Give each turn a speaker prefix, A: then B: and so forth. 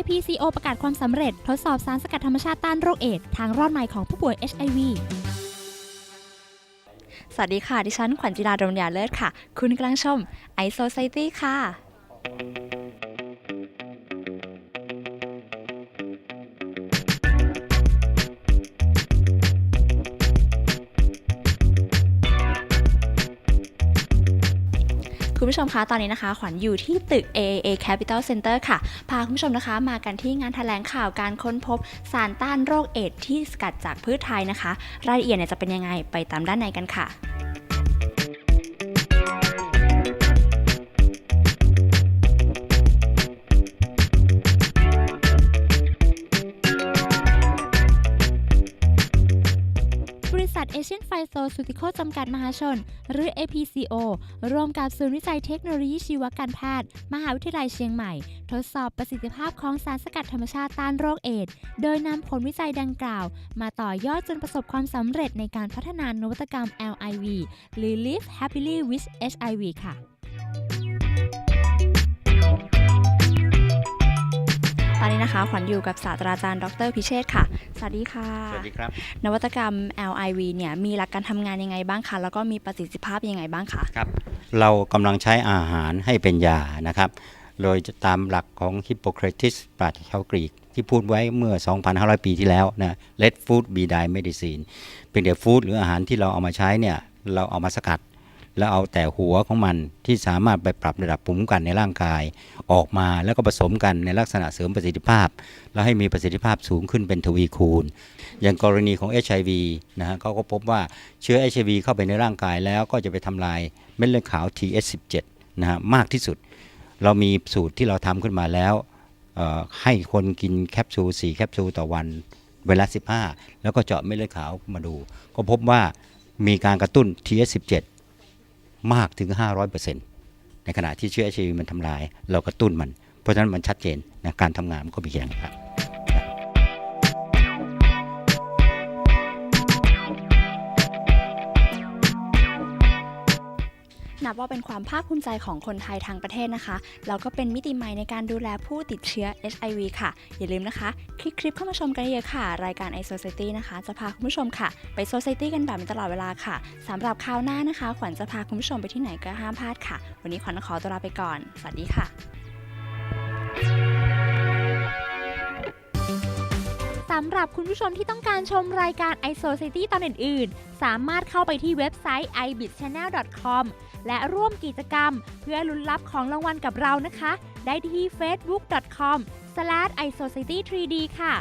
A: APCO ประกาศความสำเร็จ ทดสอบสารสกัดธรรมชาติต้านโรคเอดส์ทางรอดใหม่ของผู้ป่วย HIV
B: สวัสดีค่ะ ดิฉันขวัญจิราดมยาเลิศค่ะ คุณกำลังชม i Society ค่ะ ผู้ชมคะตอนนี้นะคะ ขวัญอยู่ที่ตึก AAA Capital Center ค่ะ พาคุณผู้ชมนะคะ มากันที่งานแถลงข่าวการค้นพบสารต้านโรคเอดที่สกัดจากพืชไทยนะคะ รายละเอียดเนี่ยจะเป็นยังไงไปตามด้านในกันค่ะ
A: เอเชียนไฟโซซูติโคจำกัดมหาชน หรือ APCO ร่วมกับศูนย์วิจัยเทคโนโลยีชีวการแพทย์ มหาวิทยาลัยเชียงใหม่ ทดสอบประสิทธิภาพของสารสกัดธรรมชาติต้านโรคเอดส์โดยนำผลวิจัยดังกล่าว มาต่อยอดจนประสบความสำเร็จในการพัฒนานวัตกรรม LIV หรือ Live Happily with HIV ค่ะ
B: ตอนนี้นะคะขวัญอยู่กับศาสตราจารย์ดรพิเชษฐ์ค่ะ สวัสดีค่ะ
C: สวัสดีครับ
B: นวัตกรรม LIV เนี่ยมีหลักการทำงานยังไงบ้างคะ แล้วก็มีประสิทธิภาพยังไงบ้างคะ
C: ครับ เรากำลังใช้อาหารให้เป็นยานะครับ โดยตามหลักของฮิปโปเครติสปราชญ์ชาวกรีก ที่พูดไว้เมื่อ 2,500 ปีที่แล้วนะ let food be thy medicine เป็นแต่ฟู้ดหรืออาหารที่เราเอามาใช้เนี่ยเราเอามาสกัด แล้วเอาแต่หัวของมันที่สามารถไปปรับระดับภูมิคุ้มกันในร่างกาย ออกมาแล้วก็ผสมกันในลักษณะเสริมประสิทธิภาพ แล้วให้มีประสิทธิภาพสูงขึ้นเป็นทวีคูณ อย่างกรณีของ HIV นะฮะเขาก็พบว่าเชื้อ HIV เข้าไปในร่างกายแล้วก็จะไปทำลายเม็ดเลือดขาว TS17 นะฮะมากที่สุด เรามีสูตรที่เราทำขึ้นมาแล้วให้คนกินแคปซูล4แคปซูลต่อวันเวลา15 แล้วก็เจาะเม็ดเลือดขาวมาดู ก็พบว่ามีการกระตุ้น TS17 มากถึง 500%ในขณะที่เชื้อชีวิตมันทำลาย เรากระตุ้นมัน เพราะฉะนั้นมันชัดเจนนะการทำงานมันก็มีอย่างนี้ครับ
B: นับว่าเป็นความภาคภูมิใจของคนไทยทางประเทศนะคะ แล้วก็เป็นมิติใหม่ในการดูแลผู้ติดเชื้อ HIV ค่ะ อย่าลืมนะคะ คลิกคลิปเข้ามาชมกันเยอะค่ะ รายการ i Society นะคะ จะพาคุณผู้ชมค่ะ ไป Society กันแบบตลอดเวลาค่ะสำหรับคราวหน้านะคะ ขวัญจะพาคุณผู้ชมไปที่ไหนก็ห้ามพลาดค่ะ วันนี้ขวัญขอตัวลาไปก่อน สวัสดีค่ะำ
A: หรับคุณผู้ชมที่ต้องการชมรายการ i Society ตอนอื่น ๆ สามารถเข้าไปที่เว็บไซต์ ibitchannel.com และร่วมกิจกรรม เพื่อลุ้นรับของรางวัลกับเรานะคะ ได้ที่ facebook.com/isociety3d ค่ะ